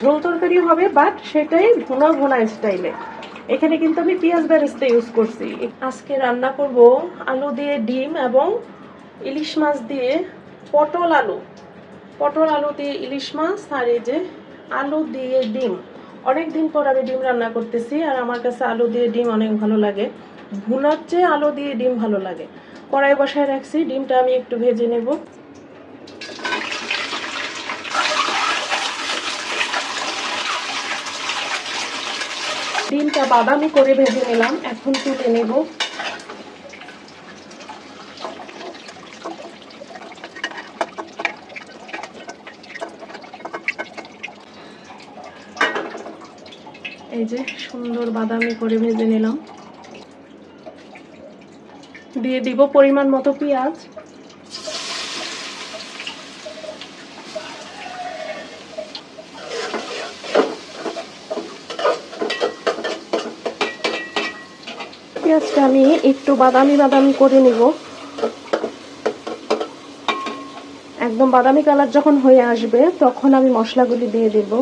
ঝোল তরকারি হবে বাট সেটাই ভুনা ভুনা স্টাইলে এখানে কিন্তু আমি পেঁয়াজ বেরেস্তা ইউজ করছি। আজকে রান্না করব আলু দিয়ে ডিম এবং ইলিশ মাছ দিয়ে পটল আলু। পটল আলু দিয়ে ইলিশ মাছ আর এই যে আলু দিয়ে ডিম। অনেক দিন পর আমি ডিম রান্না করতেছি আর আমার কাছে আলু দিয়ে ডিম অনেক ভালো লাগে। ভুনার চেয়ে আলু দিয়ে ডিম ভালো লাগে। কড়াই বসায় রাখছি, ডিমটা আমি একটু ভেজে নেব। ডিমটা বাদামি করে ভেজে নিলাম এখন তুলে নেব। এই যে সুন্দর বাদামি করে ভেজে নিলাম। দিয়ে দিব পরিমাণ মতো পেঁয়াজ। পেঁয়াজটা আমি একটু বাদামি বাদামি করে নিব। একদম বাদামি কালার যখন হয়ে আসবে, তখন আমি মশলাগুলি দিয়ে দেব।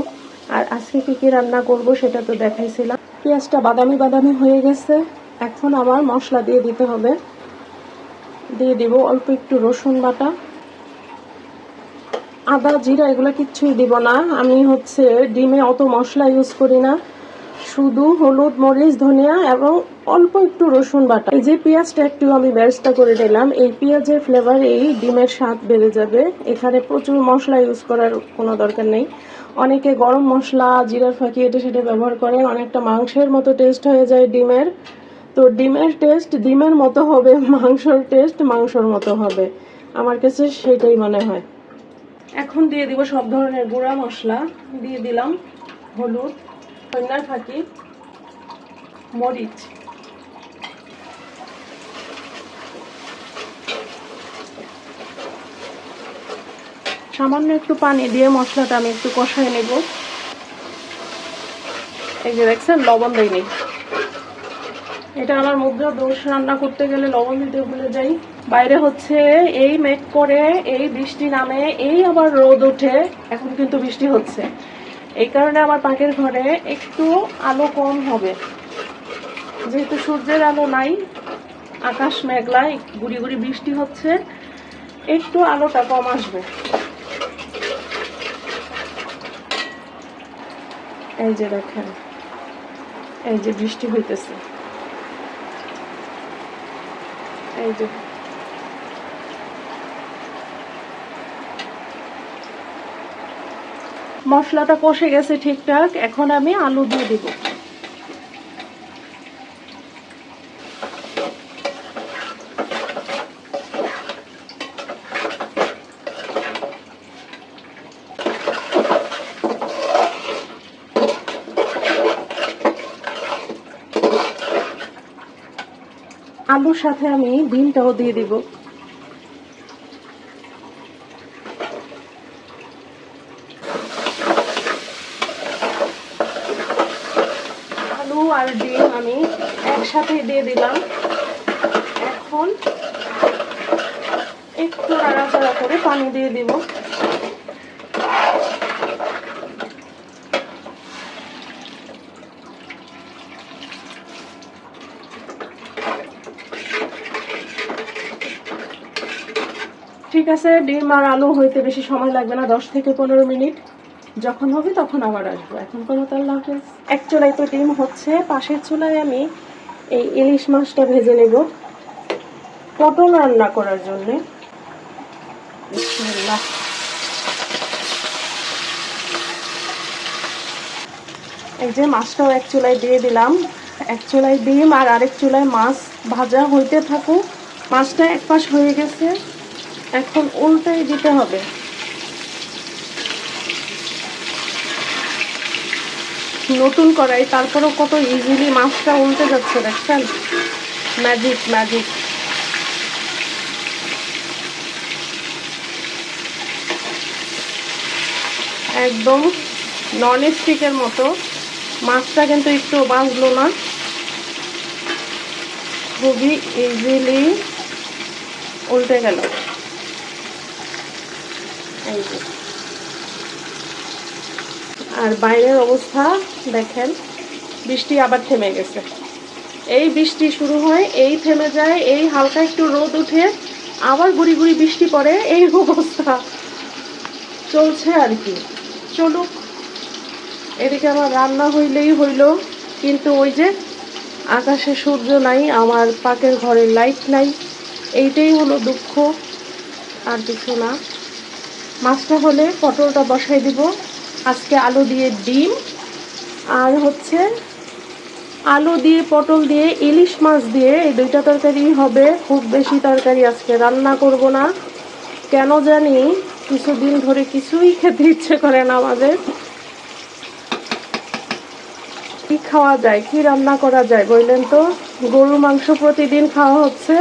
আর আজকে কি কি রান্না করব সেটা তো দেখাইছিলাম। পেঁয়াজটা বাদামি বাদামি হয়ে গেছে। এখন আমার মশলা দিয়ে দিতে হবে। দিয়ে দেব অল্প একটু রসুন বাটা। আদা, জিরা, এগুলো কিচ্ছুই দিব না। আমি হচ্ছে ডিমে অত মশলা ইউজ করি না। শুধু হলুদ, মরিচ, ধনিয়া এবং অল্প একটু রসুন বাটা। এই যে পেঁয়াজটা একটু আমি ব্যবস্থা করে দিলাম এই পেঁয়াজের ফ্লেভার এই ডিমের স্বাদ বেড়ে যাবে। এখানে প্রচুর মশলা ইউজ করার কোনো দরকার নেই। অনেকে গরম মশলা, জিরার ফাঁকি, এটা সেটা ব্যবহার করে অনেকটা মাংসের মতো টেস্ট হয়ে যায় ডিমের। তো ডিমের টেস্ট ডিমের মতো হবে, মাংসর টেস্ট মাংসর মতো হবে। আমার কাছে সেটাই মনে হয়। এখন দিয়ে দিব সব ধরনের গুঁড়া মশলা। দিয়ে দিলাম হলুদ কন্যার ফাঁকি মরিচ। সামান্য একটু পানি দিয়ে মশলাটা আমি একটু কষায় নেব। এই যে দেখছেন, লবণ দেয়নি এটা আমার মুদ্রা দোষ। রান্না করতে গেলে লবণ দিতে ভুলে যাই। বাইরে হচ্ছে এই মেঘ করে, এই বৃষ্টি নামে, এই আবার রোদ ওঠে। এখন কিন্তু বৃষ্টি হচ্ছে। এই কারণে আমার পাকের ঘরে একটু আলো কম হবে। যেহেতু সূর্যের আলো নাই, আকাশ মেঘলায় গুড়ি গুড়ি বৃষ্টি হচ্ছে, একটু আলোটা কম আসবে। এই যে দেখেন, এই যে বৃষ্টি হইতেছে। এই যে মশলাটা কষে গেছে ঠিকঠাক, এখন আমি আলু দিয়ে দিব। আলুর সাথে আমি ডিমটাও দিয়ে দিব আলু আর ডিম আমি একসাথে দিয়ে দিলাম। এখন একটু নাড়াচাড়া করে পানি দিয়ে দিব। ঠিক আছে, ডিম আর আলু হইতে বেশি সময় লাগবে না, দশ থেকে পনেরো মিনিট। যখন হবে তখন আবার আসব। এখন তার হাফেজ এক চুলায় তো ডিম হচ্ছে, পাশের চুলায় আমি এই ইলিশ মাছটা ভেজে নেব। পটল রান্না করার জন্যে। এই যে মাছটাও এক চুলায় দিয়ে দিলাম। এক চুলায় ডিম আর আরেক চুলায় মাছ ভাজা হইতে থাকুক। মাছটা এক পাশ হয়ে গেছে। এখন উল্টাই দিতে হবে। নতুন করাই, তারপরেও কত ইজিলি মাছটা উল্টে যাচ্ছে, দেখছেন? ম্যাজিক ম্যাজিক একদম নন স্টিকের মতো। মাছটা কিন্তু একটু বাঁচলো না। খুবই ইজিলি উল্টে গেল। এই যে। আর বাইরের অবস্থা দেখেন, বৃষ্টি আবার থেমে গেছে। এই বৃষ্টি শুরু হয়, এই থেমে যায়, এই হালকা একটু রোদ উঠে আবার গুড়ি গুড়ি বৃষ্টি পড়ে, এই অবস্থা। চলছে আর কি। চলুক, এদিকে আমার রান্না হইলেই হইল, কিন্তু ওই যে আকাশে সূর্য নাই, আমার পাকের ঘরে লাইট নাই, এইটাই হলো দুঃখ, আর কিছু না। মাছটা হলে পটলটা বসাই দিব। আজকে আলু দিয়ে ডিম, আর হচ্ছে আলু দিয়ে পটল দিয়ে ইলিশ মাছ দিয়ে এই দুইটা তরকারি হবে। খুব বেশি তরকারি আজকে রান্না করব না। কেন জানি কিছুদিন ধরে কিছুই খেতে ইচ্ছে করে না আমাদের। কি খাওয়া যায়, কি রান্না করা যায় বললেন তো? গরু মাংস প্রতিদিন খাওয়া হচ্ছে।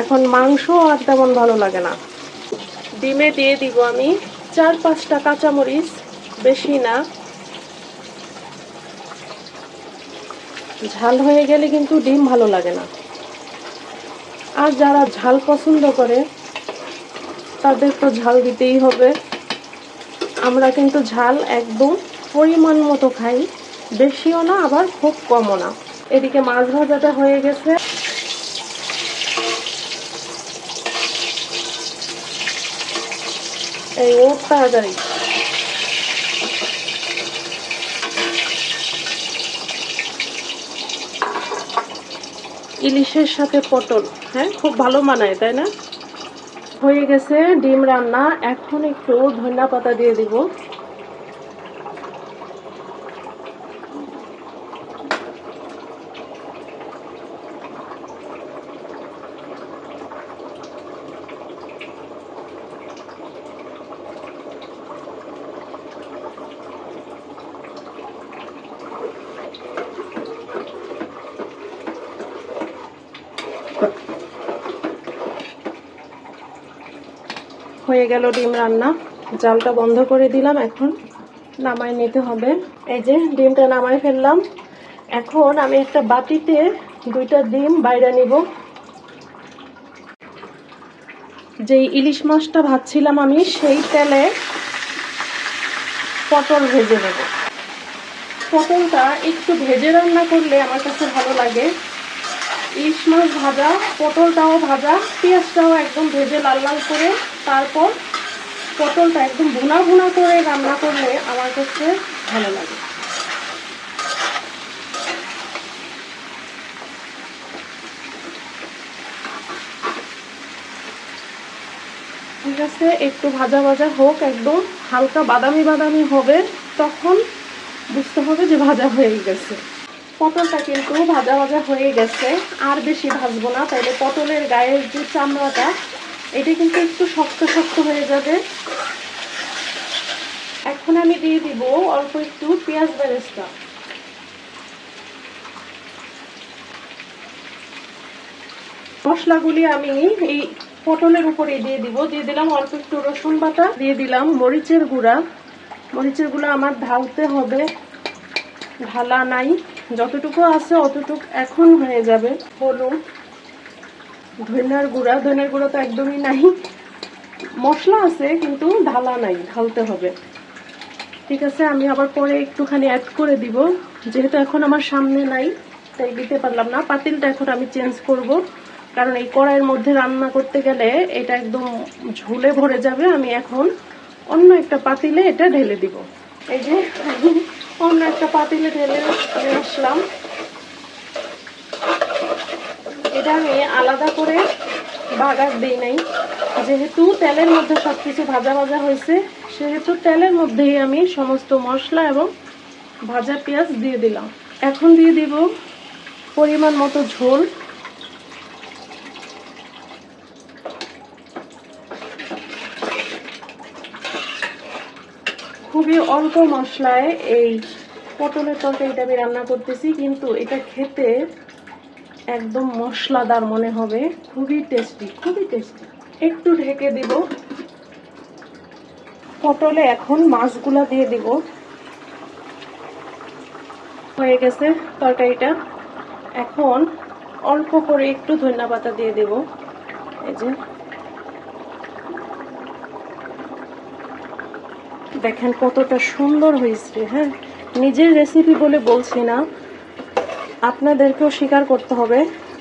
এখন মাংস আর তেমন ভালো লাগে না। ডিমে দিয়ে দিব আমি চার পাঁচটা কাঁচামরিচ। বেশি না। ঝাল হয়ে গেলে কিন্তু ডিম ভালো লাগে না। আর যারা ঝাল পছন্দ করে, তাদের তো ঝাল দিতেই হবে। আমরা কিন্তু ঝাল একদম পরিমাণ মতো খাই, বেশিও না, আবার খুব কমও না। এদিকে মাছ ভাজাটা হয়ে গেছে। এই ও তাড়াতাড়ি। ইলিশের সাথে পটল হ্যাঁ? খুব ভালো মানায়, তাই না? হয়ে গেছে ডিম রান্না। এখন একটু ধনিয়া পাতা দিয়ে দিব। হয়ে গেল ডিম রান্না। জালটা বন্ধ করে দিলাম এখন। নামাই নিতে হবে। এই যে ডিমটা নামাই ফেললাম। এখন আমি একটা বাটিতে দুইটা ডিম বাইরে নিব। যে ইলিশ মাছটা ভাজছিলাম আমি, সেই তেলে পটল ভেজে নেব। পটলটা একটু ভেজে রান্না করলে আমার কাছে ভালো লাগে। ইলিশ মাছ ভাজা পটলটাও ভাজা পেঁয়াজটাও একদম ভেজে লাল লাল করে, তারপর পটলটা একদম ভুনা ভুনা করে রান্না করলে আমার কাছে ভালো লাগে। ঠিক আছে, একটু ভাজা ভাজা হোক, একদম হালকা বাদামি বাদামি হবে, তখন বুঝতে হবে যে ভাজা হয়ে গেছে। পটলটা কিন্তু ভাজা ভাজা হয়ে গেছে। আর বেশি ভাজবো না, তাইলে পটলের গায়ের যে চামড়াটা, এটা কিন্তু একটু শক্ত শক্ত হয়ে যাবে। এখন আমি দিয়ে দিব অল্প একটু পেঁয়াজ বেরেস্তা। মশলাগুলি আমি এই পটলের উপরে দিয়ে দিব। দিয়ে দিলাম অল্প একটু রসুন বাটা, দিয়ে দিলাম মরিচের গুঁড়া। মরিচের গুঁড়া আমার ঢালতে হবে। ঢালা নাই। যতটুকু আছে অতটুকু এখন হয়ে যাবে। হলুদ ধনিয়ার গুঁড়া। ধনিয়ার গুঁড়া তো একদমই নাই। মশলা আছে, কিন্তু ঢালা নাই, ঢালতে হবে। ঠিক আছে, আমি আবার পরে একটুখানি অ্যাড করে দিব। যেহেতু এখন আমার সামনে নাই, তাই দিতে পারলাম না। পাতিলটা এখন আমি চেঞ্জ করব। কারণ এই কড়াইয়ের মধ্যে রান্না করতে গেলে এটা একদম ঝুলে ভরে যাবে। আমি এখন অন্য একটা পাতিলে এটা ঢেলে দিব। এই যে অন্য একটা পাতিলে ঢেলে নিয়ে আসলাম। এটা আমি আলাদা করে বাগার দিই নাই। যেহেতু তেলের মধ্যে সব কিছু ভাজা ভাজা হয়েছে, সেহেতু তেলের মধ্যেই আমি সমস্ত মশলা এবং ভাজা পেঁয়াজ দিয়ে দিলাম। এখন দিয়ে দিব পরিমাণ মতো ঝোল। খুবই অল্প মশলায় এই পটলের তরকারিটা আমি রান্না করতেছি, কিন্তু এটা খেতে একদম মশলাদার মনে হবে। খুবই টেস্টি খুবই টেস্টি একটু ঢেকে দিব। পটলে এখন মাছগুলা দিয়ে দিব। হয়ে গেছে তরকারিটা। এখন অল্প করে একটু ধনিয়া পাতা দিয়ে দেব। এই যে দেখেন কতটা সুন্দর হয়েছে হ্যাঁ? নিজের রেসিপি বলে বলছি না। আপনাদেরকেও স্বীকার করতে হবে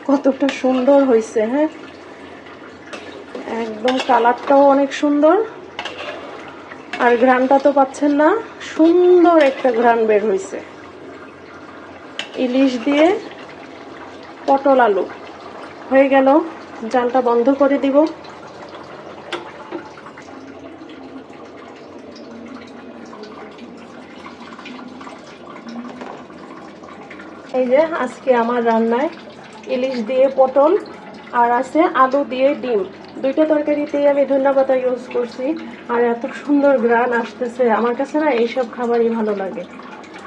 কতটা সুন্দর হয়েছে হ্যাঁ? একদম কালারটাও অনেক সুন্দর। আর ঘ্রানটা তো পাচ্ছেন না, সুন্দর একটা ঘ্রান বের হয়েছে। ইলিশ দিয়ে পটল আলু। হয়ে গেল, জালটা বন্ধ করে দিব। এই যে আজকে আমার রান্নায় ইলিশ দিয়ে পটল আর আছে আলু দিয়ে ডিম। দুইটা তরকারিতেই আমি ধন্যবাদ ইউজ করছি। আর এত সুন্দর গ্রান আসতেছে। আমার কাছে না এইসব খাবারই ভালো লাগে।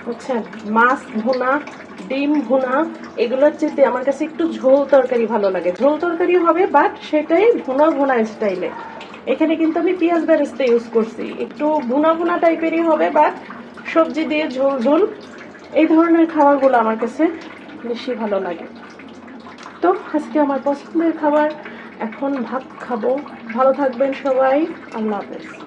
বুঝছেন? মাছ ভুনা, ডিম ভুনা, এগুলোর চেয়ে আমার কাছে একটু ঝোল তরকারি ভালো লাগে। ঝোল তরকারি হবে বাট সেটাই ভুনা ভুনা স্টাইলে এখানে কিন্তু আমি পেঁয়াজ বেরেস্তা ইউজ করছি। একটু ভুনা ভুনা টাইপেরই হবে বাট সবজি দিয়ে ঝোল ঝোল এই ধরনের খাবারগুলো আমার কাছে বেশি ভালো লাগে। তো আজকে আমার পছন্দের খাবার, এখন ভাত খাব। ভালো থাকবেন সবাই। আল্লাহ হাফেজ।